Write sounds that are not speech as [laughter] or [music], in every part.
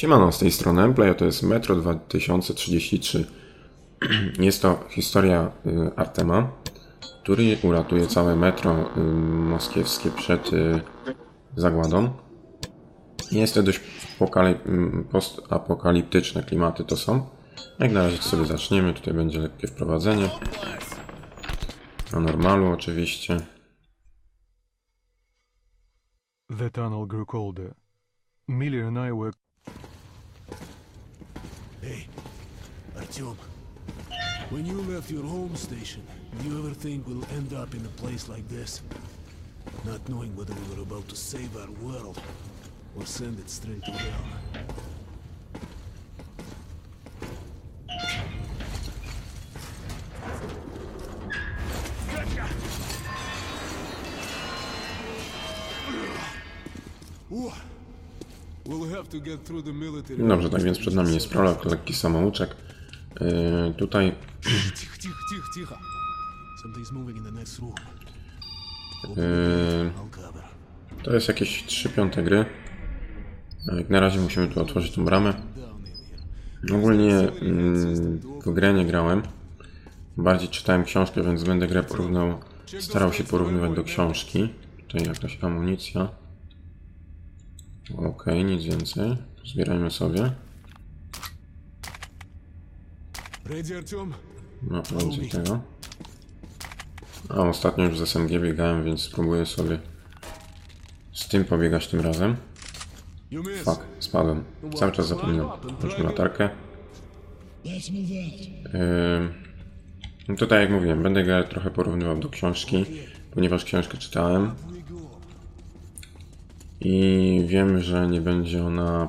Siemano, z tej strony Play, to jest Metro 2033. [clears throat] Jest to historia y, Artema, który uratuje całe metro y, moskiewskie przed y, zagładą. Jest to dość y, postapokaliptyczne klimaty to są. Jak na razie to sobie zaczniemy, tutaj będzie lekkie wprowadzenie. Na normalu oczywiście. The tunnel grew colder. Miller and I were Hey, Artyom. When you left your home station, do you ever think we'll end up in a place like this? Not knowing whether we were about to save our world or send it straight to hell. Ooh. Dobrze, tak więc przed nami jest prolog, lekki samouczek. Yy, tutaj... Yy, to jest jakieś 3 piąte gry. E, jak na razie musimy tu otworzyć tą bramę. Ogólnie mm, w grę nie grałem. Bardziej czytałem książkę, więc będę grę porównał, starał się porównywać do książki. Tutaj jakaś amunicja. Okej, nic więcej. Zbierajmy sobie. No, więcej tego. A ostatnio już z SMG biegałem, więc spróbuję sobie z tym pobiegać tym razem. Fuck, spadłem. Cały czas zapominam. Włączmy latarkę. Ym, No to tak jak mówiłem, będę trochę porównywał do książki, ponieważ książkę czytałem i wiem, że nie będzie ona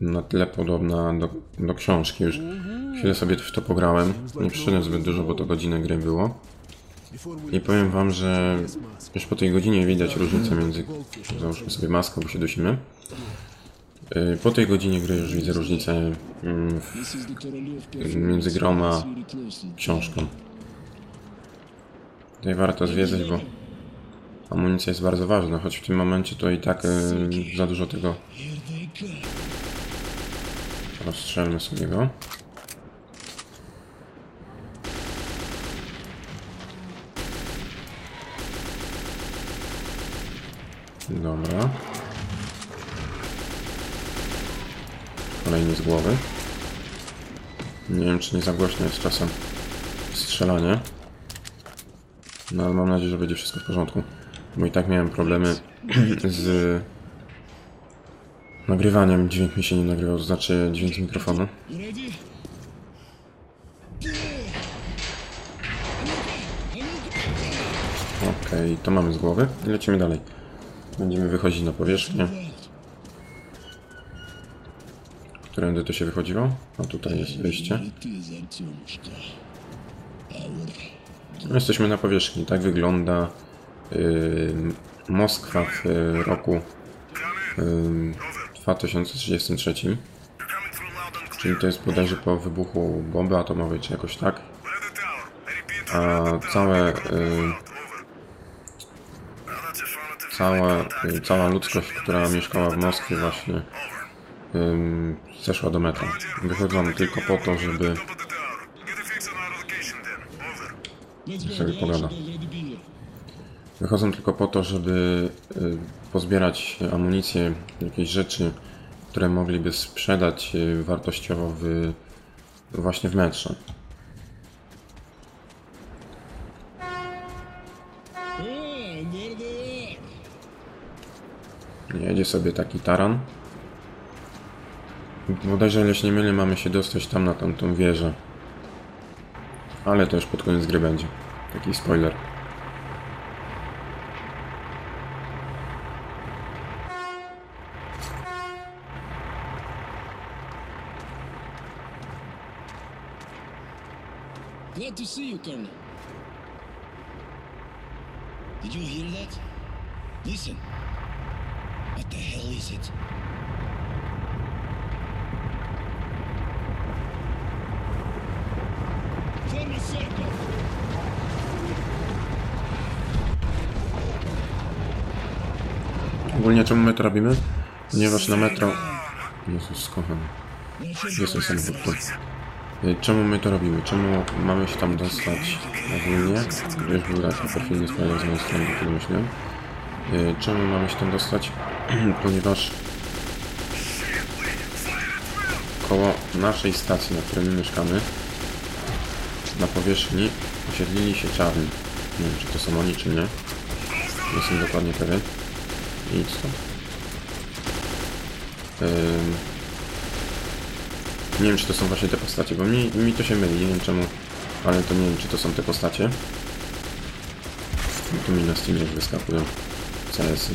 na tyle podobna do, do książki. Już chwilę sobie w to pograłem. Nie przyszedłem zbyt dużo, bo to godzinę gry było. I powiem wam, że już po tej godzinie widać różnicę między... Załóżmy sobie maskę, bo się dusimy. Yy, Po tej godzinie gry już widzę różnicę mm, w, między grą a książką. Tutaj warto zwiedzać, bo amunicja jest bardzo ważna, choć w tym momencie to i tak yy, za dużo tego... Rozstrzelmy sobie go. Dobra. Kolejny z głowy. Nie wiem, czy nie za głośno jest czasem strzelanie. No ale mam nadzieję, że będzie wszystko w porządku. Bo i tak miałem problemy [clears throat] z nagrywaniem. Dźwięk mi się nie nagrywał, to znaczy dźwięk mikrofonu. Okej, to mamy z głowy. I lecimy dalej. Będziemy wychodzić na powierzchnię. Którędy to się wychodziło? A tutaj jest wyjście. Jesteśmy na powierzchni. Tak wygląda Moskwa w yy, roku yy, 2033. Czyli to jest bodajże po wybuchu bomby atomowej, czy jakoś tak. A całe, yy, cała, yy, cała ludzkość, która mieszkała w Moskwie właśnie zeszła do metra. Wychodzą tylko po to, żeby sobie pogada. Wychodzą tylko po to, żeby y, pozbierać amunicję, jakieś rzeczy, które mogliby sprzedać y, wartościowo w, właśnie w metrze. Jedzie sobie taki taran. Bodajże, ile się nie mylę, mamy się dostać tam na tamtą wieżę. Ale to już pod koniec gry będzie. Taki spoiler. To see you, Colonel. Did you hear that? Listen. What the hell is it? Form a circle. Ogólnie czemu my to robimy? Ponieważ na metro Jezus, kochany. Jest ten samochód tu. Y, Czemu my to robimy? Czemu mamy się tam dostać ogólnie? Już był raz perfidny spoiler z mojej strony, który myślałem. Y, Czemu mamy się tam dostać? [clears throat] Ponieważ koło naszej stacji, na której my mieszkamy, na powierzchni osiedlili się czarni. Nie wiem, czy to są oni, czy nie. Nie jestem dokładnie pewien. I idź stąd. Nie wiem, czy to są właśnie te postacie, bo mi, mi to się myli, nie wiem czemu, ale to nie wiem, czy to są te postacie. Tu mi na Steamie wyskakują CS-y.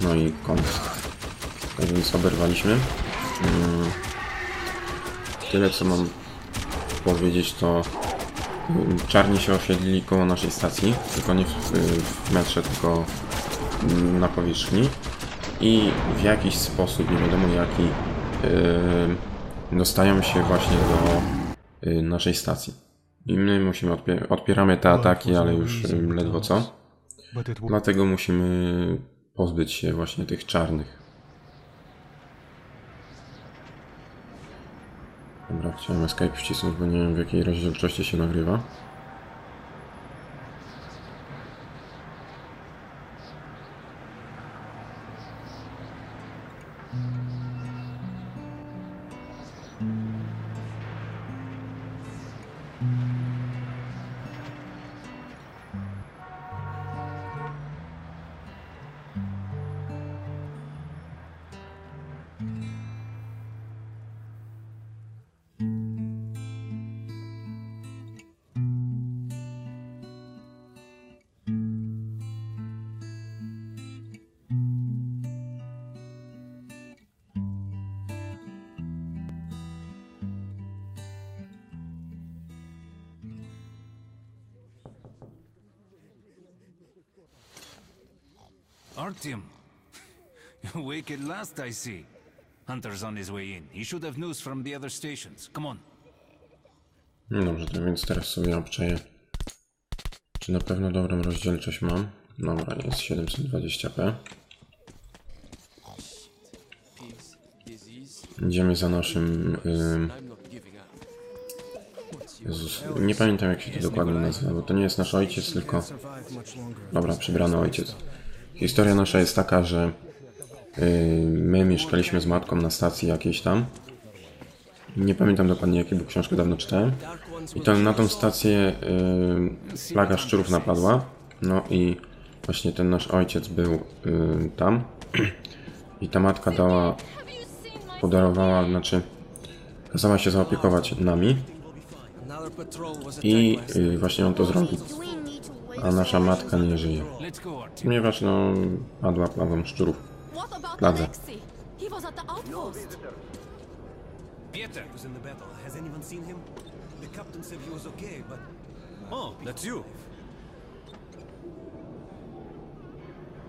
No i koniec. Tak więc oberwaliśmy. Tyle, co mam powiedzieć, to czarni się osiedlili koło naszej stacji, tylko nie w, w metrze, tylko na powierzchni i w jakiś sposób, nie wiadomo jaki, dostają się właśnie do yy, naszej stacji. I my musimy odpie odpieramy te ataki, ale już ledwo co. Dlatego musimy pozbyć się właśnie tych czarnych. Dobra, chciałem escape wcisnąć, bo nie wiem w jakiej rozdzielczości się nagrywa. Artyom. [laughs] Awake last, I see. Hunter's on his way in. He should have news from the other stations. Come on. No dobrze, to więc teraz sobie obczaję, czy na pewno dobrą rozdzielczość mam. Dobra, jest 720p. Idziemy za naszym... Ym... Jezus, nie pamiętam jak się to dokładnie nazywa, bo to nie jest nasz ojciec, tylko... Dobra, przybrany ojciec. Historia nasza jest taka, że yy, my mieszkaliśmy z matką na stacji jakiejś tam. Nie pamiętam dokładnie jakiej, bo książkę dawno czytałem. I to na tą stację yy, plaga szczurów napadła. No i właśnie ten nasz ojciec był yy, tam. I ta matka dała, podarowała, znaczy kazała się zaopiekować nami. I właśnie on to zrobił. A nasza matka nie żyje. Ponieważ no padła plagą szczurów. What about Ladze. Alexei? He was at the outpost. Pieter. was in the battle. Has anyone seen him? The captain said he was okay, but... Oh, that's you.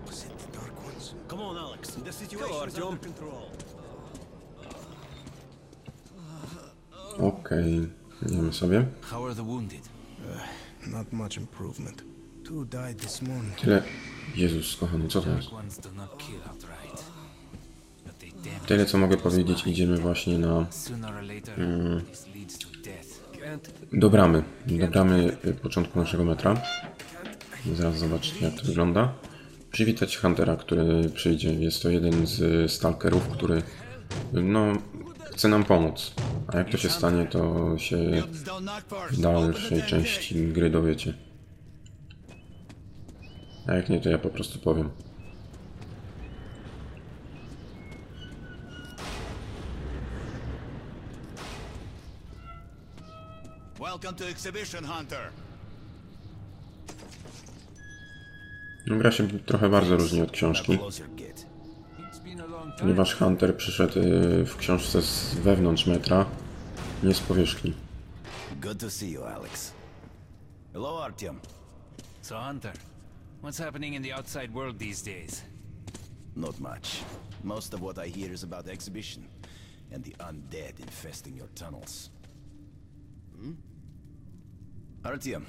Was it the Dark Ones? Come on, Alex. The situation is under control. Okej, idziemy sobie. How are the wounded? Not much improvement. Tyle... Jezus, kochany, co to jest? Tyle co mogę powiedzieć, idziemy właśnie na... Death. do bramy. Do bramy y, początku naszego metra. Zaraz zobaczycie jak to wygląda. Przywitać Huntera, który przyjdzie. Jest to jeden z stalkerów, który no chce nam pomóc. A jak to się stanie, to się w dalszej części gry dowiecie. A jak nie, to ja po prostu powiem. Welcome to Exhibition Hunter. No, gra się trochę bardzo różni od książki, ponieważ Hunter przyszedł y, w książce z wewnątrz metra, nie z powierzchni. Good to see you, Alex. Hello, Artyom. So, Hunter, what's happening in the outside world these days? Not much. Most of what I hear is about exhibition and the undead infesting your tunnels. Hmm? Artyom,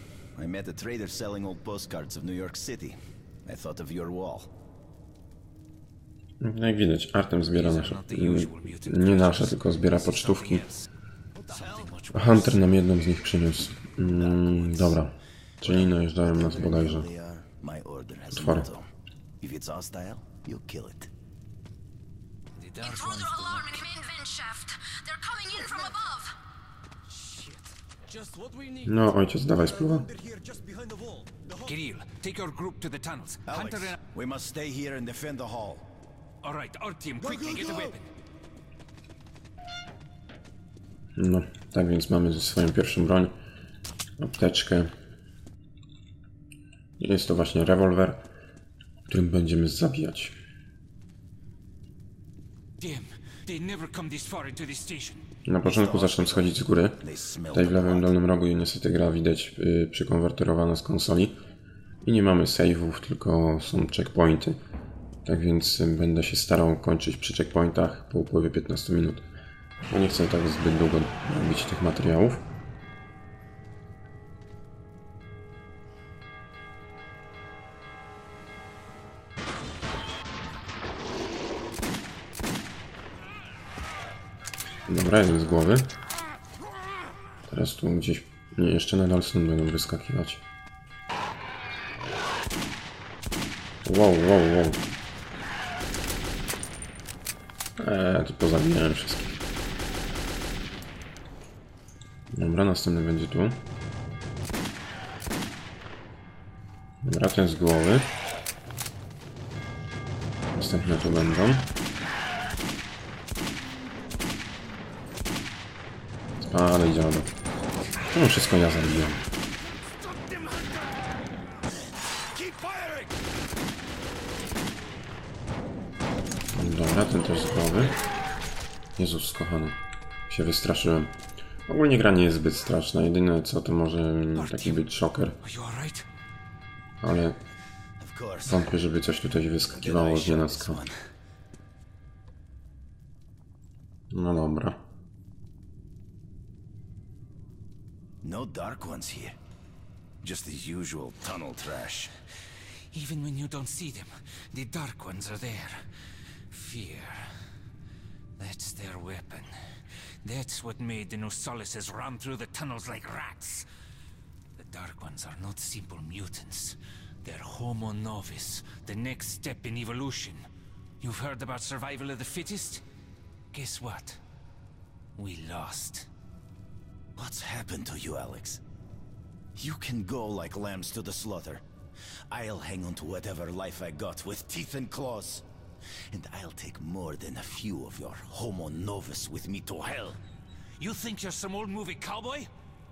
I met a trader selling old postcards of New York City. I thought of your wall. No jak widać, Artem zbiera nasze... mm, Nie nasze, tylko zbiera pocztówki. A Hunter nam jedną z nich przyniósł. Mm, dobra. Czyli najeżdżają nas bodajże. They are. My order has a Otwory. motto. If it's hostile, you kill it. The Intruder alarm in main vent shaft. They're coming in from above. Just what we need. No, ojciec, dawaj spluwa. Kirill, take your group to the tunnels. Alex, Hunter and... we must stay here and defend the hall. All right, Artyom, quickly get a weapon. No, tak więc mamy ze swoją pierwszą broń. Apteczkę. Jest to właśnie rewolwer, którym będziemy zabijać. Na początku zacznę schodzić z góry. Tutaj w lewym dolnym rogu niestety gra widać yy, przykonwertowana z konsoli. I nie mamy save'ów, tylko są checkpointy. Tak więc będę się starał kończyć przy checkpointach po upływie 15 minut. Bo nie chcę tak zbyt długo robić tych materiałów. Dobra, z głowy. Teraz tu gdzieś... Nie, jeszcze nadal stąd będą wyskakiwać. Wow, wow, wow. Eee, tu pozabijałem wszystkich. Dobra, następny będzie tu. Dobra, ten z głowy. Następne tu będą. Ale dziado. No wszystko ja zabijam. Dobra, ten też z głowy. Jezus, kochany. Się wystraszyłem. Ogólnie gra nie jest zbyt straszna. Jedyne co to może taki być szoker. Ale wątpię, żeby coś tutaj wyskakiwało z nienacka. No dobra. No dark ones here. Just the usual tunnel trash. Even when you don't see them, the Dark Ones are there. Fear. That's their weapon. That's what made the Nosalises run through the tunnels like rats. The Dark Ones are not simple mutants. They're Homo Novus, the next step in evolution. You've heard about survival of the fittest? Guess what? We lost. What's happened to you, Alex? You can go like lambs to the slaughter. I'll hang on to whatever life I got with teeth and claws. And I'll take more than a few of your homo novus with me to hell. You think you're some old movie cowboy?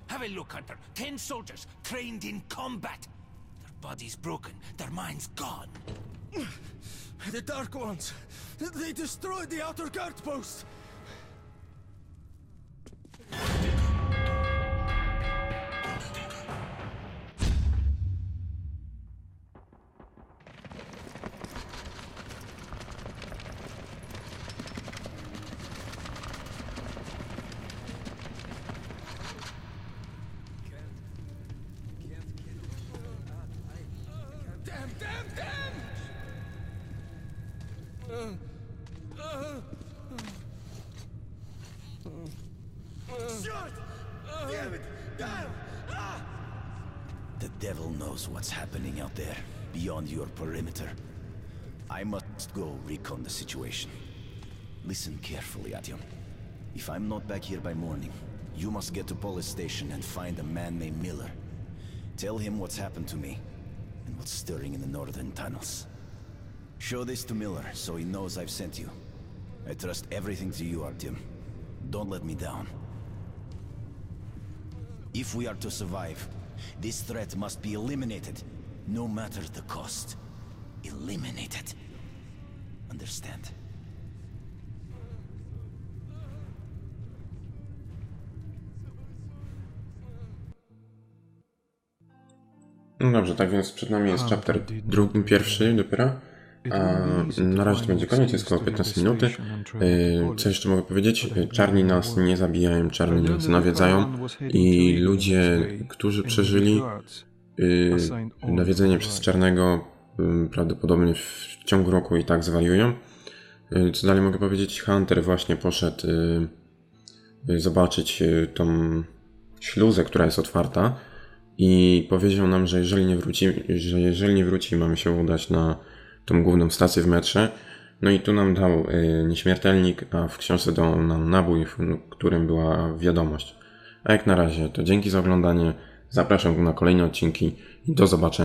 Have a look, Hunter. Ten soldiers trained in combat. Their bodies broken, their minds gone. The Dark Ones. They destroyed the outer guard post. Knows what's happening out there, beyond your perimeter. I must go recon the situation. Listen carefully, Atium. If I'm not back here by morning, you must get to police station and find a man named Miller. Tell him what's happened to me, and what's stirring in the northern tunnels. Show this to Miller, so he knows I've sent you. I trust everything to you, Artyom. Don't let me down. If we are to survive, this threat must be eliminated, no matter the cost. Eliminated. Understand? No dobrze, tak więc przed nami jest chapter drugi, pierwszy dopiero. A na razie to będzie koniec, jest około 15 minuty. Yy, Co jeszcze mogę powiedzieć? Yy, Czarni nas nie zabijają, czarni nas nawiedzają i ludzie, którzy przeżyli yy, nawiedzenie przez czarnego yy, prawdopodobnie w ciągu roku i tak zwariują. Y, Co dalej mogę powiedzieć? Hunter właśnie poszedł y, y, zobaczyć y, tą śluzę, która jest otwarta i powiedział nam, że jeżeli nie wróci, że jeżeli nie wróci, mamy się udać na tą główną stację w metrze. No i tu nam dał y, nieśmiertelnik, a w książce dał nam nabój, w którym była wiadomość. A jak na razie to dzięki za oglądanie. Zapraszam na kolejne odcinki i do zobaczenia.